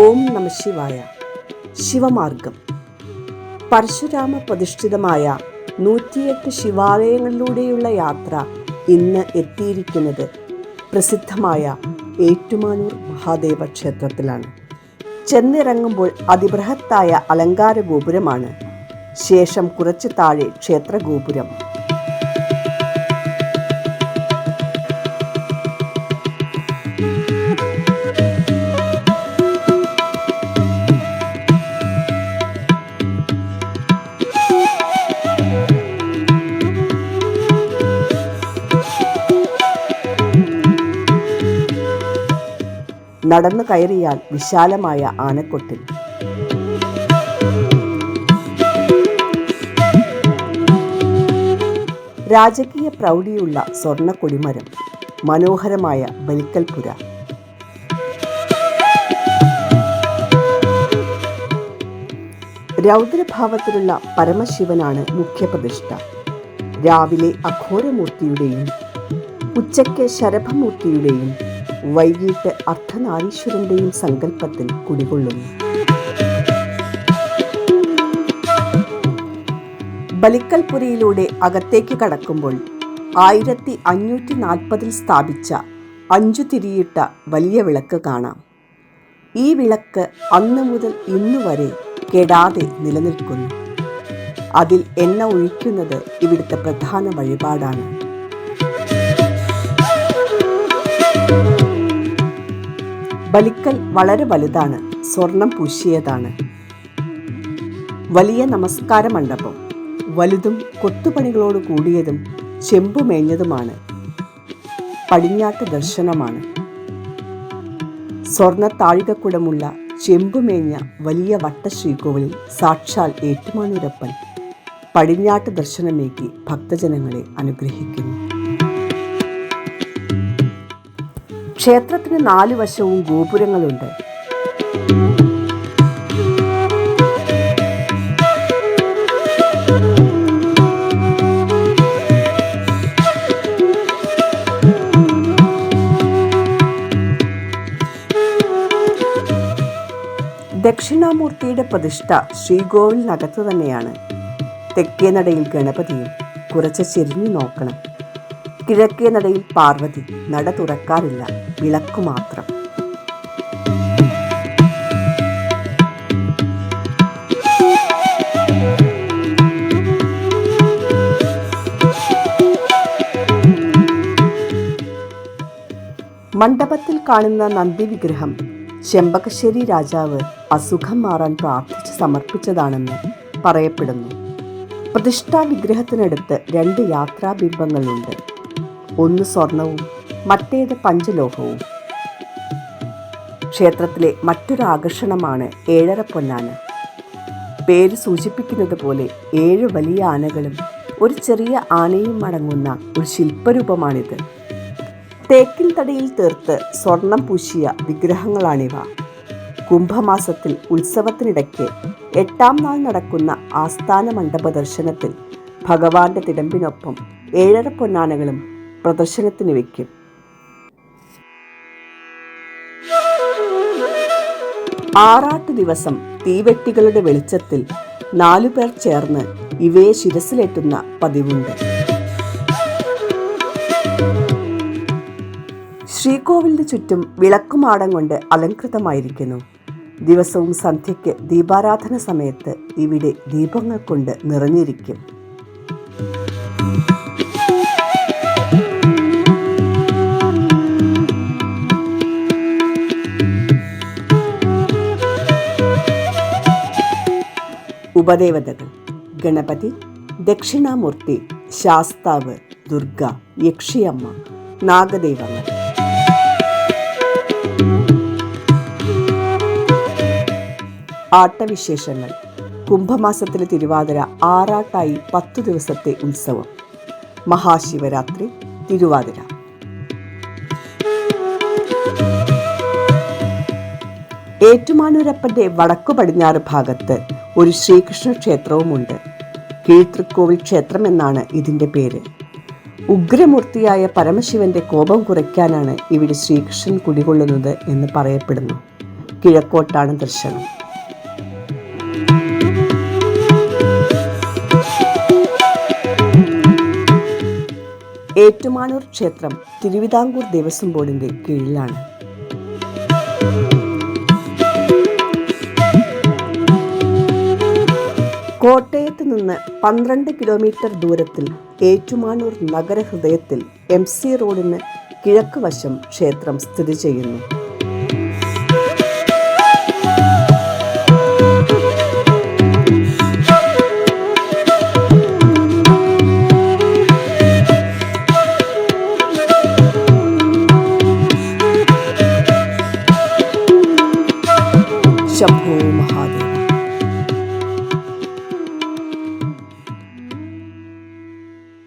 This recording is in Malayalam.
ഓം നമ ശിവായ. ശിവമാർഗം. പരശുരാമ പ്രതിഷ്ഠിതമായ നൂറ്റിയെട്ട് ശിവാലയങ്ങളിലൂടെയുള്ള യാത്ര ഇന്ന് എത്തിയിരിക്കുന്നത് പ്രസിദ്ധമായ ഏറ്റുമാനൂർ മഹാദേവ ക്ഷേത്രത്തിലാണ്. ചെന്നിറങ്ങുമ്പോൾ അതിബൃഹത്തായ അലങ്കാര ഗോപുരമാണ് ശേഷം കുറച്ച് താഴെ ക്ഷേത്രഗോപുരം. നടന്നു കയറിയാൽ വിശാലമായ ആനക്കൊട്ടിൽ. രാജകീയ പ്രൗഢിയുള്ള സ്വർണ കൊടിമരം മനോഹരമായ ബലിക്കൽപുര രൗദ്രഭാവത്തിലുള്ള പരമശിവനാണ് മുഖ്യപ്രതിഷ്ഠ. രാവിലെ അഘോരമൂർത്തിയുടെയും ഉച്ചയ്ക്ക് ശരഭമൂർത്തിയുടെയും വൈകിട്ട് അർദ്ധനാരീശ്വരന്റെയും സങ്കല്പത്തിൽ കുടികൊള്ളുന്നു ബലിക്കൽപുരയിലൂടെ അകത്തേക്ക് കടക്കുമ്പോൾ ആയിരത്തി അഞ്ഞൂറ്റി നാൽപ്പതിൽ സ്ഥാപിച്ച അഞ്ചു തിരിയിട്ട വലിയ വിളക്ക് കാണാം. ഈ വിളക്ക് അന്ന് മുതൽ ഇന്നു വരെ കെടാതെ നിലനിൽക്കുന്നു. അതിൽ എണ്ണ ഒഴിക്കുന്നത് ഇവിടുത്തെ പ്രധാന വഴിപാടാണ്. ബലിക്കൽ വളരെ വലുതാണ് സ്വർണം പൂശിയതാണ്. വലിയ നമസ്കാര മണ്ഡപം വലുതും കൊത്തുപണികളോട് കൂടിയതും ചെമ്പുമേഞ്ഞതുമാണ്. പടിഞ്ഞാട്ട് ദർശനമാണ്. സ്വർണ താഴികക്കുടമുള്ള ചെമ്പുമേഞ്ഞ വലിയ വട്ടശ്രീകോവിലിൽ സാക്ഷാൽ ഏറ്റുമാനൂരപ്പൻ പടിഞ്ഞാട്ട് ദർശനമേകി ഭക്തജനങ്ങളെ അനുഗ്രഹിക്കുന്നു. ക്ഷേത്രത്തിന് നാലു വശവും ഗോപുരങ്ങളുണ്ട്. ദക്ഷിണാമൂർത്തിയുടെ പ്രതിഷ്ഠ ശ്രീകോവിലിനകത്ത് തന്നെയാണ്. തെക്കേ നടയിൽ ഗണപതിയും കുറച്ച് ചെരിഞ്ഞു നോക്കണം. കിഴക്കേ നടയിൽ പാർവതി നട തുറക്കാറില്ല. വിളക്കു മാത്രം. മണ്ഡപത്തിൽ കാണുന്ന നന്ദി വിഗ്രഹം ചെമ്പകശ്ശേരി രാജാവ് അസുഖം മാറാൻ പ്രാർത്ഥിച്ച് സമർപ്പിച്ചതാണെന്ന് പറയപ്പെടുന്നു. പ്രതിഷ്ഠാ വിഗ്രഹത്തിനടുത്ത് രണ്ട് യാത്രാബിംബങ്ങളുണ്ട് ഒന്ന് സ്വർണവും മറ്റേത് പഞ്ചലോഹവും ക്ഷേത്രത്തിലെ മറ്റൊരു ആകർഷണമാണ് ഏഴര പൊന്നാന. പേര് സൂചിപ്പിക്കുന്നത് പോലെ ഏഴ് വലിയ ആനകളും ഒരു ചെറിയ ആനയും അടങ്ങുന്ന ഒരു ശില്പരൂപമാണിത്. തേക്കിൻ തടിയിൽ തീർത്ത് സ്വർണം പൂശിയ വിഗ്രഹങ്ങളാണിവ. കുംഭമാസത്തിൽ ഉത്സവത്തിനിടയ്ക്ക് എട്ടാം നാൾ നടക്കുന്ന ആസ്ഥാന മണ്ഡപ ദർശനത്തിൽ ഭഗവാന്റെ തിടമ്പിനൊപ്പം ഏഴര പൊന്നാനകളും പ്രദർശനത്തിന് വയ്ക്കും ആറാട്ട് ദിവസം തീവെട്ടികളുടെ വെളിച്ചത്തിൽ നാലുപേർ ചേർന്ന് ഇവയെ ശിരസിലേറ്റുന്ന പതിവുണ്ട്. ശ്രീകോവിലിന് ചുറ്റും വിളക്കുമാടം കൊണ്ട് അലങ്കൃതമായിരിക്കുന്നു ദിവസവും സന്ധ്യയ്ക്ക് ദീപാരാധന സമയത്ത് ഇവിടെ ദീപങ്ങൾ കൊണ്ട് നിറഞ്ഞിരിക്കും. ഉപദേവതകൾ. ഗണപതി ദക്ഷിണാമൂർത്തി ശാസ്താവ് ദുർഗ യക്ഷിയമ്മ നാഗദൈവങ്ങൾ. ആട്ടവിശേഷങ്ങൾ. കുംഭമാസത്തിലെ തിരുവാതിര ആറാട്ടായി പത്തു ദിവസത്തെ ഉത്സവം. മഹാശിവരാത്രി തിരുവാതിര. ഏറ്റുമാനൂരപ്പന്റെ വടക്കു പടിഞ്ഞാറ് ഭാഗത്ത് ഒരു ശ്രീകൃഷ്ണ ക്ഷേത്രവുമുണ്ട്. കീഴ്ത്രിക്കോവിൽ ക്ഷേത്രം എന്നാണ് ഇതിന്റെ പേര്. ഉഗ്രമൂർത്തിയായ പരമശിവന്റെ കോപം കുറയ്ക്കാനാണ് ഇവിടെ ശ്രീകൃഷ്ണൻ കുടികൊള്ളുന്നത് എന്ന് പറയപ്പെടുന്നു. കിഴക്കോട്ടാണ് ദർശനം. ഏറ്റുമാനൂർ ക്ഷേത്രം തിരുവിതാംകൂർ ദേവസ്വം ബോർഡിന്റെ കീഴിലാണ്. കോട്ടയത്ത് നിന്ന് പന്ത്രണ്ട് കിലോമീറ്റർ ദൂരത്തിൽ ഏറ്റുമാനൂർ നഗരഹൃദയത്തിൽ എം സി റോഡിന് കിഴക്ക് വശം ക്ഷേത്രം സ്ഥിതി ചെയ്യുന്നു.